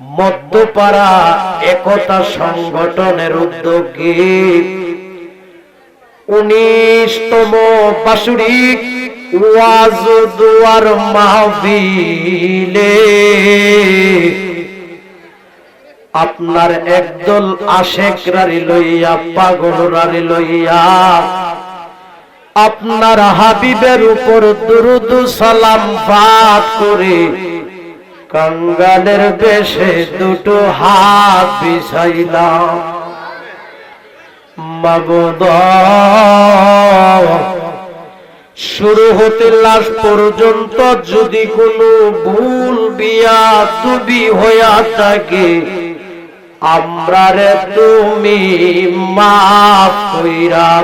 মধ্যপাড়া একতা সংগঠনের উদ্যোগে। উনিশতম বাসুরিক মাহবিলে আপনার একদল আশেক রারি লইয়া, পাগল রারি লইয়া। আপনার হাবিবের উপর দুরুদু সালাম পাঠ করে কাঙ্গালের বেশে দুটো হাত বিছাইলাম। মাগদ শুরু হতে লাশ পর্যন্ত যদি কোনো ভুল বিয়া তুবি হইয়া থাকে আমরা রে তুমি মাফ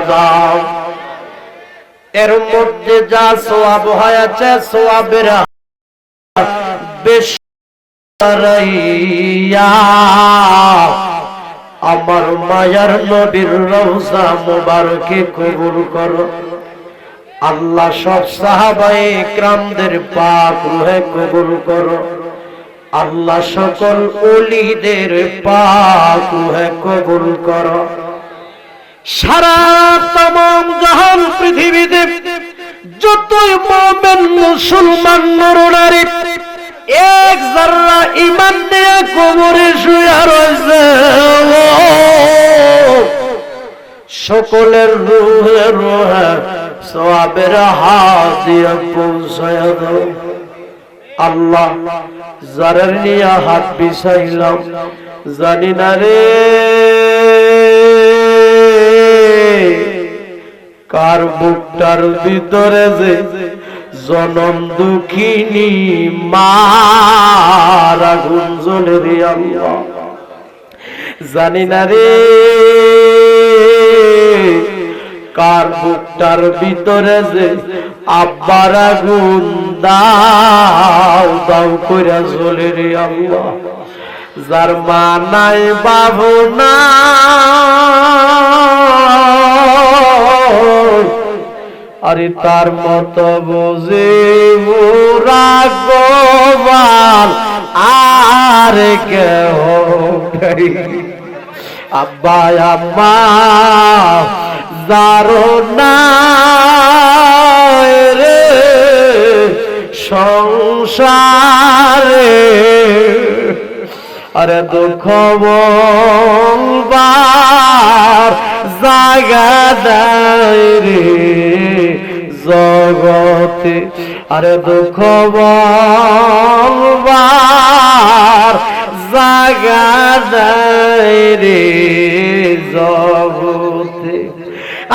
দাও। এর মধ্যে যা সোয়াব হয়েছে, সোয়াবের বেশ আমার মায়ার নবীর রওজা মুবারকে কবুল করো। আল্লাহ সব সাহাবায়ে ক্রামদের পাক রুহে কবুল করো। আল্লাহ সকল ওলিদের পাক রুহে কবুল করো। সারা তমাম জাহান পৃথিবীতে যতই মোমেন মুসলমান নরনারী এক জাররা ইমান নিয়ে কবরে শুয়ে রয়েছে। সকলের রুহে রুহে সওয়াবের হাত দিয়ে আল্লাহ, যারার নিয়ে হাত বিছাইলাম, জানি না রে। কার বুকটার ভিতরে যে জনম দুঃখিনী মারা গুঞ্জলে রে জানি না রে কার বুকটার ভিতরে যে আব্বার আগুন, দাও দাও করে জ্বলে রে আল্লাহ। যার মা নাই, বাবু না আরে তার মতো বুঝে রাগবান আর কেহ। আব্বা, আম্মা, যারো না রে সংসারে আরে দুঃখ বলবার জাগা দেয় রে জগতে আরে দুঃখ বলবার জাগা রে জগতে।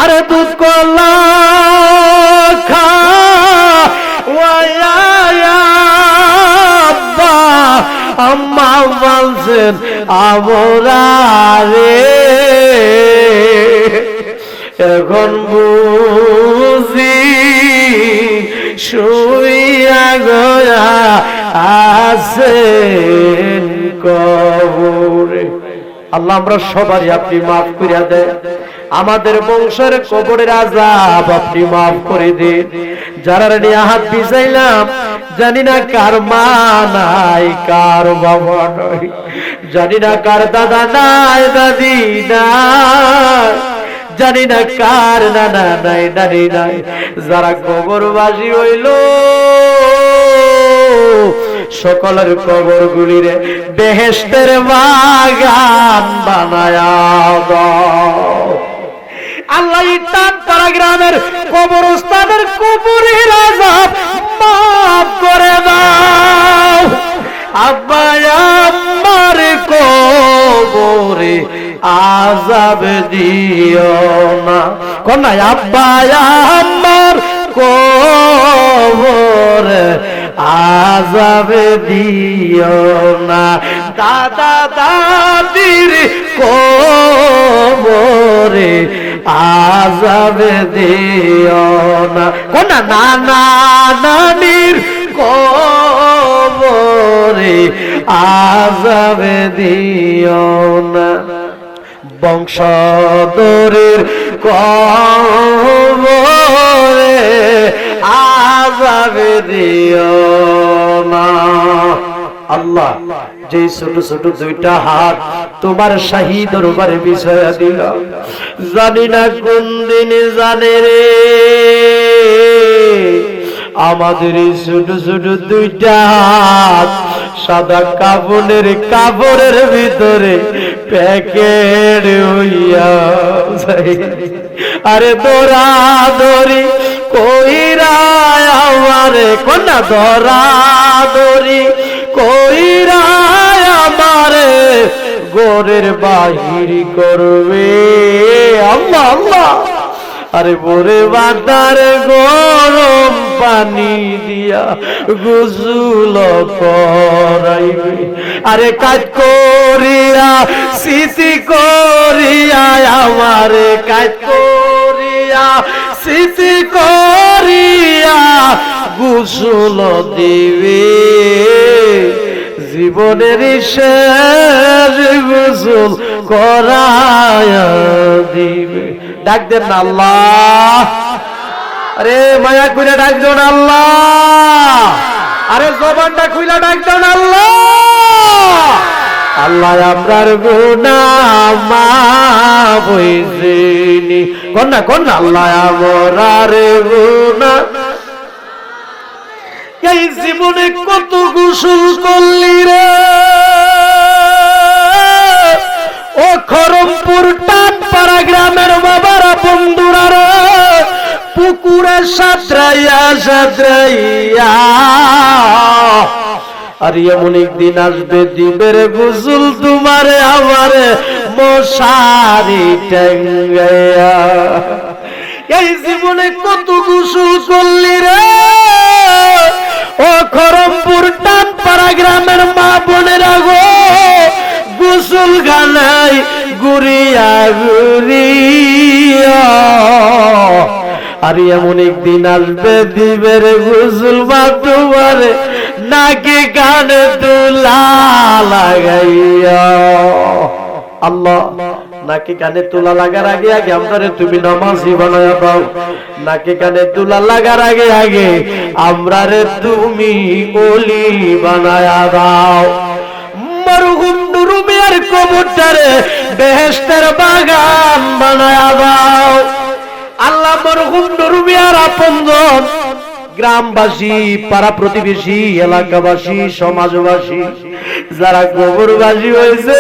আরে দুঃখ আব্বা আম্মা বলছেন আমরা এখন শুইয়া গয়া আছেন কবরে। আল্লাহ, আমরা সবারই আপনি মাফ করিয়া দেন। আমাদের বংশের কবরের আজাব আপনি মাফ করে দিন। যারা নিয়ে হাত জানি না কার মা নাই, কার বাবা নাই। জানি না কার দাদা নাই, দাদি নাই। জানি না কার নানা নাই নানি নাই। যারা কবরবাসী হইল, সকলের কবর গুলিরে বেহেস্তের বাগান বানায়া আল্লাহ ইটান পাড়া গ্রামের কবরস্থানের কবরের আজাব মাফ করে দাও। আব্বা আমার কবরে আজাব দিও না কন্যা আব্বা, আমার কবরে। আজাব দিও না দাদা, দাদির কবরে আজাব দিও না কোনা নানা, নানির কবরে আজাব দিও না বংশধরের কবরে আজাব দিও না। আল্লাহ যে ছোট ছোট দুইটা হাত তোমার শাহী দরবারে বিষয় দিল। জানি না কোন দিনে জানে রে। আমাদের ছোট ছোট দুইটা হাত সাদা কাপড়ের কাপড়ের ভিতরে প্যাকেট হইয়া। আরে দৌড়া দৌড়ি কইরা আমারে, কন্যা দৌড়া দৌড়ি কইরা আমারে, গোরের বাহির করবে আল্লাহ আল্লাহ আরে বোরে বাতার গরম পানি দিয়া গুজুল করাইবে। আরে কাজ করিয়া, স্মৃতি করিয়া, আমারে কাজ করিয়া, স্মৃতি করিয়া গুসুল দিবে। জীবনের শেষ গুসুল করায়া দিবে। ডাক দেন না আল্লাহ। আরে মায়া কইরা ডাক দেন আল্লাহ। আরে জবানটা খুইলা ডাক দেন আল্লাহ। আল্লাহ আমরার গুনা মাফ হইছিনি কন্যা কন্যা আল্লাহ আমরার গুনা এই জীবনে কত গোসল করলি রে? ও খরমপুর টানপাড়া গ্রামের বাবারা বন্ধুরা রে, পুকুরে সাঁতরাইয়া সাঁতরাইয়া। আর এমন একদিন আসবে দিবের গুসুল তোমারে আমারে মশারি টাঙ্গাইয়া এই জীবনে কত গুসুল করলি রে। ও খরমপুর টানপাড়া গ্রামের মা বোনেরা গো গুসুল গানাই গুরিয়া গুরিয়া আর এমন একদিন আসবে দিবের গুসুল বা তোমারে নাকি গানে তুলা লাগাইয়া। আল্লাহ, নাকি কানে তুলা লাগার আগে আগে আমারে তুমি নামাজি বানায়া দাও। নাকি কানে তুলা লাগার আগে আগে আমরারে তুমি ওলি বানায়া দাও। মরহুম নুরুমিয়ার কবরটারে বেহেশতের বাগান বানায়া দাও। আল্লাহ মরহুম নুরুমিয়ার আপনজন, গ্রামবাসী, পাড়া প্রতিবেশী, এলাকাবাসী, সমাজবাসী, যারা গোবরবাসী হয়েছে।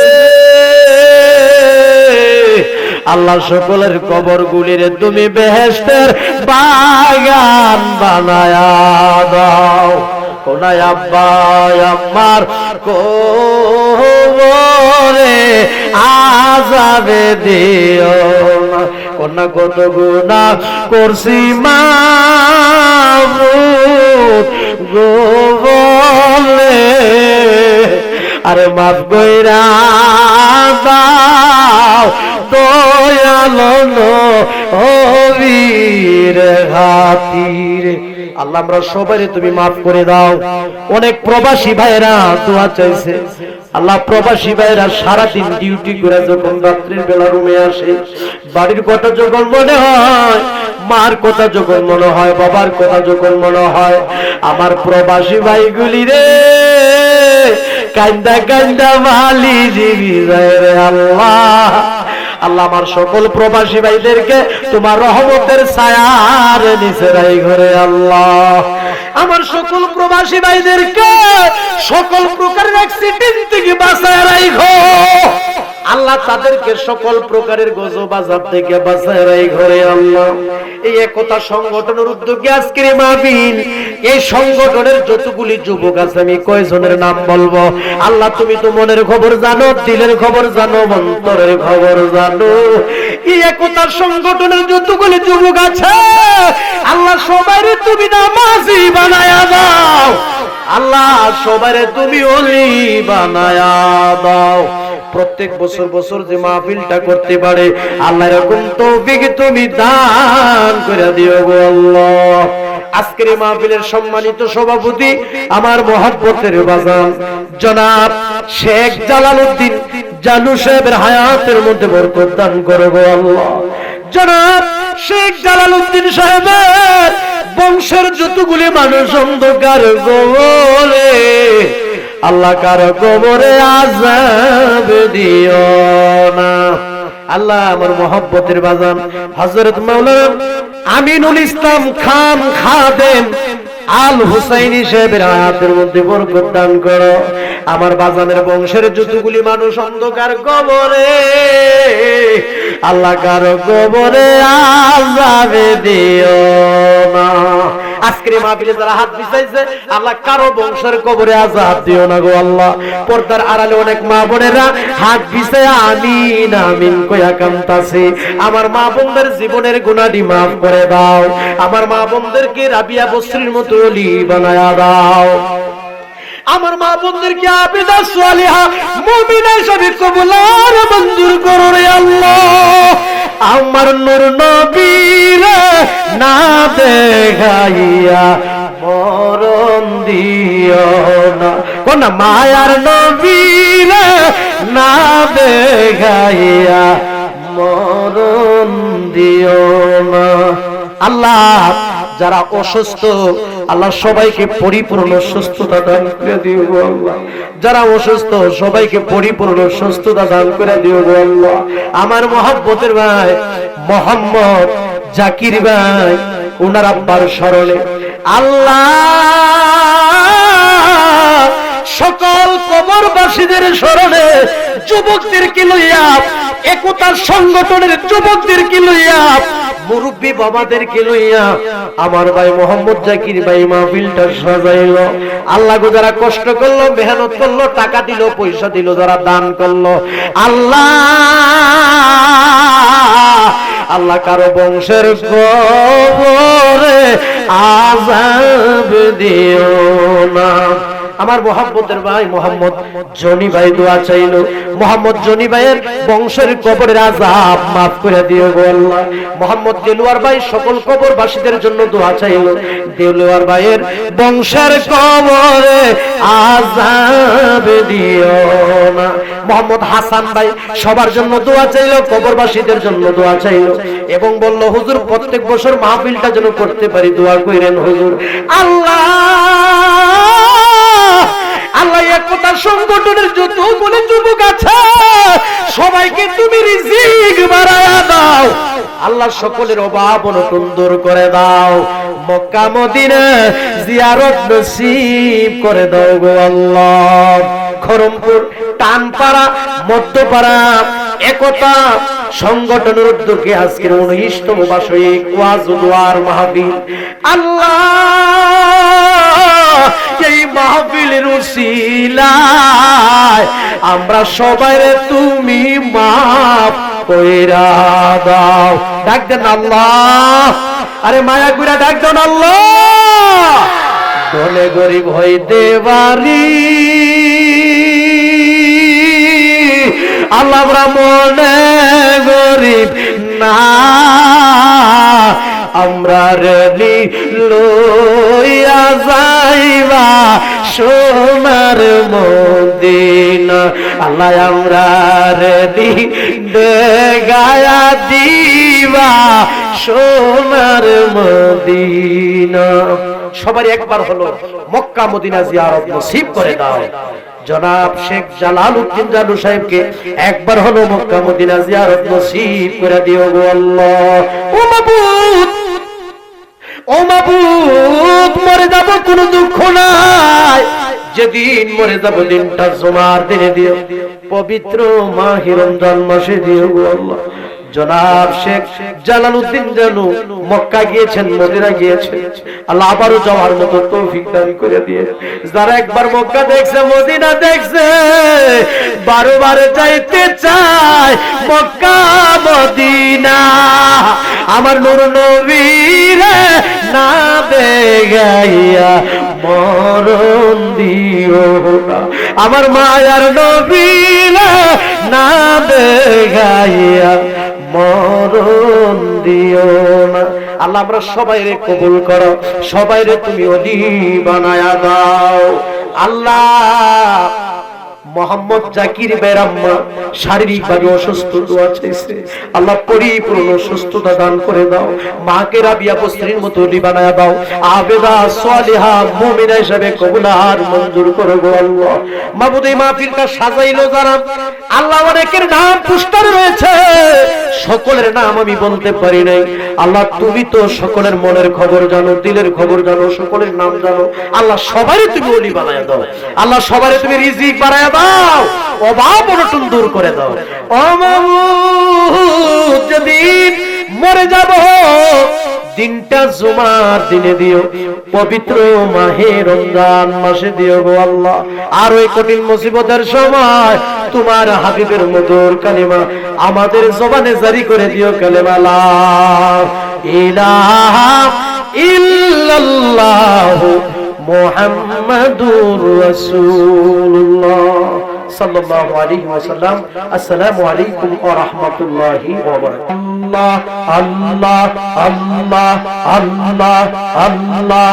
আল্লাহ সকলের কবর গুলিরে তুমি বেহেস্তের বাগান বানায়া দাও। কোনায় আব্বা আমার কোবরে আজাবে দিও না কন্যা কত গুণা করছি মা গোবলে আরে মাফ কইরা দাও দয়ালো হবির হাতির। আল্লাহ আমরা সবাই তুমি মাফ করে দাও। অনেক প্রবাসী ভাইরা দোয়া চাইছে। আল্লাহ প্রবাসী ভাইরা সারাদিন ডিউটি করে যখন রাত্রির বেলা রুমে আসে, বাড়ির কথা যখন মনে হয়, মার কথা যখন মনে হয়, বাবার কথা যখন মনে হয়, আমার প্রবাসী ভাইগুলি রে, কান্দা কান্দা মালি জিবি রে আল্লাহ। আল্লাহ আমার সকল প্রবাসী ভাইদেরকে তোমার রহমতের ছায়ার নিচে রাই ঘরে আল্লাহ। আমার সকল প্রবাসী ভাইদেরকে সকল প্রকারের অ্যাক্সিডেন্ট থেকে বাঁচায় রাখো আল্লাহ তাদেরকে সকল প্রকারের গজব আজাব থেকে বাঁচায় রাই ঘরে আল্লাহ। এই একতা সংগঠনের উদ্যোগে আজকের মাহফিল, এই সংগঠনের যতগুলি যুবক আছে, আমি কয়জনের নাম বলব? আল্লাহ, তুমি তো মনের খবর জানো, দিলের খবর জানো, অন্তরের খবর জানো। এই একতা সংগঠনের যতগুলি যুবক আছে, আল্লাহ সবাই তুমি নামাজি বানায়া দাও। আল্লাহ সবাই তুমি অলি বানায়া দাও। প্রত্যেক বছর বছর যে মাহফিলটা করতে পারে, আল্লাহ এরকম তৌফিক তুমি দান করে দিও গো আল্লাহ। আজকের মাহফিলের সম্মানিত সভাপতি আমার মহব্বতের বাজান, জনাব শেখ জালাল উদ্দিন জানু সাহেবের হায়াতের মধ্যে বরকত দান করে গো আল্লাহ। জনাব শেখ জালাল উদ্দিন সাহেবের বংশের যতগুলি মানুষ অন্ধকার গোলে আল্লাহ কারও কবরে আজাব দিও না। আল্লাহ আমার মোহব্বতের বাজান। হযরত মাওলানা আমিনুল ইসলাম খান খাদেম আল হুসাইনি সাহেবের হাতের মধ্যে বরকত দান করো। আমার বাজানের বংশের যতগুলি মানুষ অন্ধকার কবরে, আল্লাহ কারও কবরে আজাবে দিও না। আজকের মাহফিলে যারা হাত বিছাইছে আল্লাহ কারও বংশের কবরে আজাব দিও না গো আল্লাহ। পর্দার আড়ালে অনেক মা বোনেরা, হাত বিছায় আমিন আমিন কইয়া কান্তাছে আমার মা বোনদের জীবনের গুনাহটি মাফ করে দাও। আমার মা বোনদেরকে রাবিয়া বস্ত্রীর মতো অলি বানায়া দাও। আমার মা বোনদেরকে আবিদা সালিহা মুমিনা হিসাবে কবুল আর মঞ্জুর করো রে আল্লাহ। আমার নূর নবীর না দেখাইয়া মরণ দিও না। কোন মায়ার নবীর না দেখাইয়া মরণ দিও না। আল্লাহ, যারা অসুস্থ, আল্লাহ সবাইকে পরিপূর্ণ সুস্থতা দান করে দিও আল্লাহ। যারা অসুস্থ, সবাইকে পরিপূর্ণ সুস্থতা দান করে দিও আল্লাহ। আমার মহব্বতের ভাই মোহাম্মদ জাকির ভাই ওনার আব্বার স্মরণে আল্লাহ সকল কবরবাসীদের স্মরণে যুবকদেরকে লইয়া একতার সংগঠনের যুবকদেরকে লইয়া, মুরব্বী বাবাদেরকে লইয়া আমার ভাই মোহাম্মদ জাকির ভাই মাহফিলটা সাজাইল। আল্লাহ গো যারা কষ্ট করল, মেহনত করল, টাকা দিল, পয়সা দিল, যারা দান করল, আল্লাহ আল্লাহ কারও বংশের কবরে আজাব দিও না। আমার মোহাম্মদের ভাই মোহাম্মদ জনি ভাই দোয়া চাইলো। মোহাম্মদ জনি ভাইয়ের বংশের কবরের আজাব মাফ করে দিও গো আল্লাহ। মোহাম্মদ দেলুয়ার ভাই সকল কবরবাসীদের জন্য দোয়া চাইলো। দেলুয়ার ভাইয়ের বংশের কবরে আজাব দিও না। মোহাম্মদ হাসান ভাই সবার জন্য দোয়া চাইলো, কবরবাসীদের জন্য দোয়া চাইলো এবং বলল, হুজুর, প্রত্যেক বছর মাহফিলটা যেন করতে পারি, দোয়া কইরেন হুজুর। আল্লাহ আল্লাহ একতা সংগঠনের যত বলে যুবক আছে, সবাইকে তুমি রিজিক বাড়ায়া দাও। আল্লাহ সকলের অভাব অনটন দূর করে দাও। মক্কা, মদিনা জিয়ারত নসিব করে দাও গো আল্লাহ। খরমপুর টানপাড়া, মধ্যপাড়া, একতা সংগঠনের উদ্যোগে আজকের উনিশতম বার্ষিক ওয়াজুদুয়ার মাহফিল। আল্লাহ এই মাহফিলের উসিলায় আমরা সবাই তুমি মাফ কইরা দাও। ডাক দেন আল্লাহ। আরে মায়া গুড়া ডাক দেন আল্লাহ। দলে গরিব হইতে পারি। আল্লাহ আমরা মনে গরিব না। আমরা রেলি লইয়া যাইবা। সোনার মদিনা, আল্লাহ আমরা রেলি দেগায়া দিবা সোনার মদিনা। সবারই একবার হলো মক্কা মদিনা জিয়ারত নসিব করে দাও। জনাব শেখ জালাল উদ্দিন জানু সাহেবকে একবার হলো মক্কা মদিনা জিয়ারত নসিব করে দিও গো আল্লাহ। ও মাবুদ! ও মাবুদ, মরে যাব কোনো দুঃখ নাই। যেদিন মরে যাব দিনটা জমার দিনে দিও, পবিত্র মাহে রমজান মাসে দিও আল্লাহ। জনাব শেখ জালালউদ্দিন জানু মক্কা গিয়েছেন মদিনা গিয়েছেন। আল্লাহ আবারও যাওয়ার মতো তৌফিক দান করে দিয়ে। যারা একবার মক্কা দেখছে, মদিনা দেখছে বারো বারে যাইতে চায়, মক্কা, মদিনা। আমার নুর নবীর না বেগাইয়া মরণ দিও আমার মায়ার নবীর না বেগাইয়া মরণ দিও না। আল্লাহ, আমরা সবাই রে কবুল করো সবাই রে তুমি অলি বানায়া দাও। আল্লাহ মোহাম্মদ জাকির বেরাম্মা শারীরিক ভাবে অসুস্থ দোয়া চাইছে। আল্লাহ পরিপূর্ণ সুস্থতা দান করে দাও। মাকে রাবিয়া পুত্রীর মতো লিবানায়া দাও। আবেদা সালিহা মুমিনা হিসাবে কবুল আর মঞ্জুর করে গো আল্লাহ। মাহবুদ এই মাহফিলটা সাজাইলো যারা। আল্লাহ অনেকের নাম পুস্টারে রয়েছে। সকলের নাম আমি বলতে পারি নাই। আল্লাহ তুমি তো সকলের মনের খবর জানো, দিলের খবর জানো, সকলের নাম জানো। আল্লাহ সবারই তুমি অলি বানায় দাও। আল্লাহ সবারই তুমি রিজিক বানায় দাও। অভাব অনটন দূর করে দাও। যেদিন মরে যাব, দিনটা জুমার দিনে দিও, পবিত্র মাহে রমজান মাসে দিও গো আল্লাহ। আর ওই কঠিন মুসিবতের সময় তোমার হাবিবের মধুর কালিমা আমাদের জবানে জারি করে দিও, কালেমা লা ইলাহা ইল্লাল্লাহ। মুহাম্মাদুর রাসূলুল্লাহ সাল্লাল্লাহু আলাইহি ওয়াসাল্লাম আসসালামু আলাইকুম ওয়া রাহমাতুল্লাহি ওয়া বারাকাতুহু আল্লাহ আল্লাহ আল্লাহ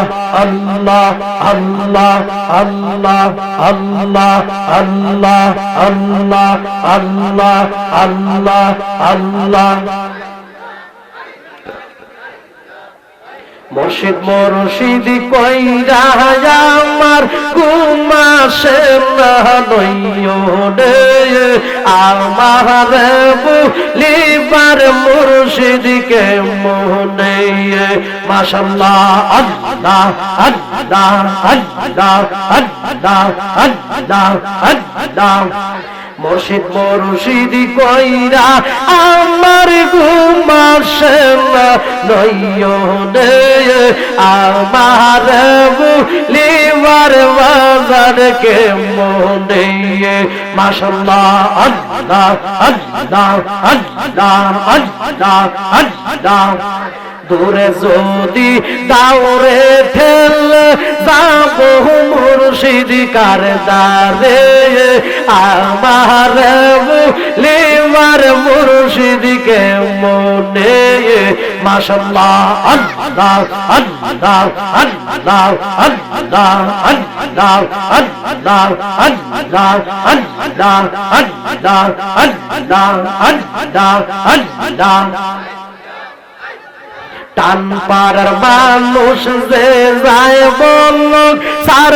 আল্লাহ আল্লাহ মুর্শিদ মুর্শিদ কইরা আমার কুমাসে না আমার বুলিবার মুর্শিদকে মনে। মাশাল্লাহ, আল্লাহ আল্লাহ আল্লাহ আল্লাহ আল্লাহ আল্লাহ। মুর্শিদ মুর্শিদ কইরা, আমার ঘুমাসে না, নয়নে আমার লিবার বাজারকে মনে মাশাল্লাহ, আল্লাহ আল্লাহ আল্লাহ আল্লাহ আল্লাহ দূরে যদি দাউরে ঠেল যাব মুর্শিদ কার দারে আমার লিমার মুর্শিদকে মনে মাশাল্লাহ আল্লাহ আল্লাহ আল্লাহ আল্লাহ আল্লাহ আল্লাহ আল্লাহ আল্লাহ আল্লাহ আল্লাহ আল্লাহ আল্লাহ টান পাড়ার মানুষ যে যায় বলল সার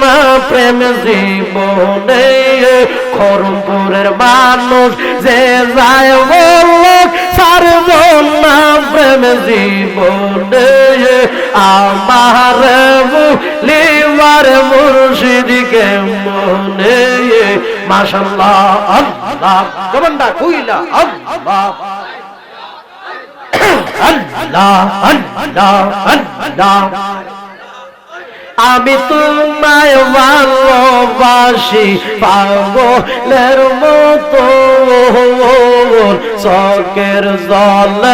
না প্রেম জীবনে খরমপুরের মানুষ যে যায় বলল সার না প্রেম জীবনে আমার লিবার মুর্শিদকে মনে মাশাল্লাহ, আল্লাহ কমন্ডা কুইলা, আল্লাহ। আমি তোমায় ভালোবাসি পাগলের মতো। চকের জল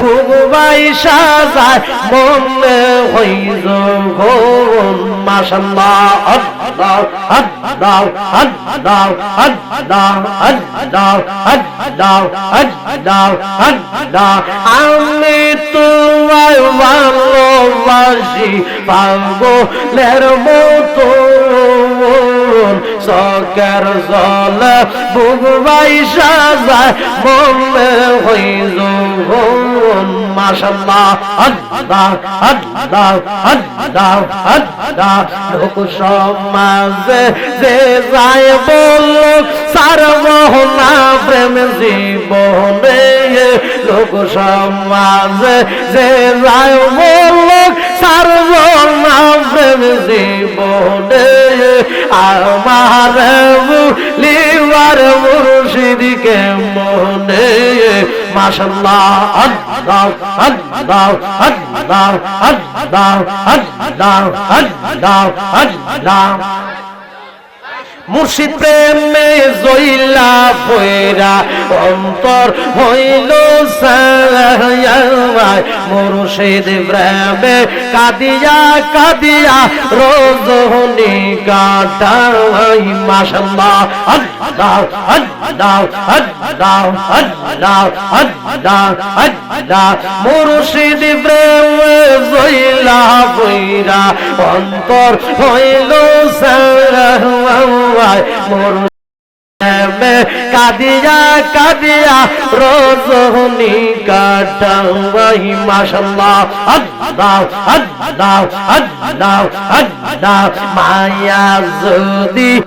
ভুগবাই সাজায় মনে হই যখন মাশাল্লাহ, আল্লাহ আল্লাহ আল্লাহ আল্লাহ আল্লাহ আল্লাহ আল্লাহ আল্লাহ। আমি তোমায় ভালোবাসি, পাগলের মতো। সকের জল বুগবাই সাজায় মনে হই যখন মাশাল্লাহ, আল্লাহ আল্লাহ আল্লাহ আল্লাহ। লোক সমাজে যে যায় বল সার মোহনা প্রেম জীবনে। লোক সমাজে যে যায় বলক সারবনা প্রেম জীবনে আমার লিবার মুর্শিদকে মনে মাশাল্লাহ, আল্লাহ আল্লাহ আল্লাহ আল্লাহ আল্লাহ আল্লাহ আল্লাহ। মুর্শিদ প্রেমে জইলা ফইরা অন্তর হইল সায়ায় মুর্শিদ প্রেমে কাদিয়া কাদিয়া রোজনি কাটাই মাশাল্লাহ, আল্লাহ আল্লাহ আল্লাহ আল্লাহ আল্লাহ মুর্শিদ অন্তর হইল সায়ায় মোর কাদিয়া কাদিয়া রোজনি কাটাই মাশাল্লাহ আল্লাহ আল্লাহ আল্লাহ আল্লাহ মায়া যদি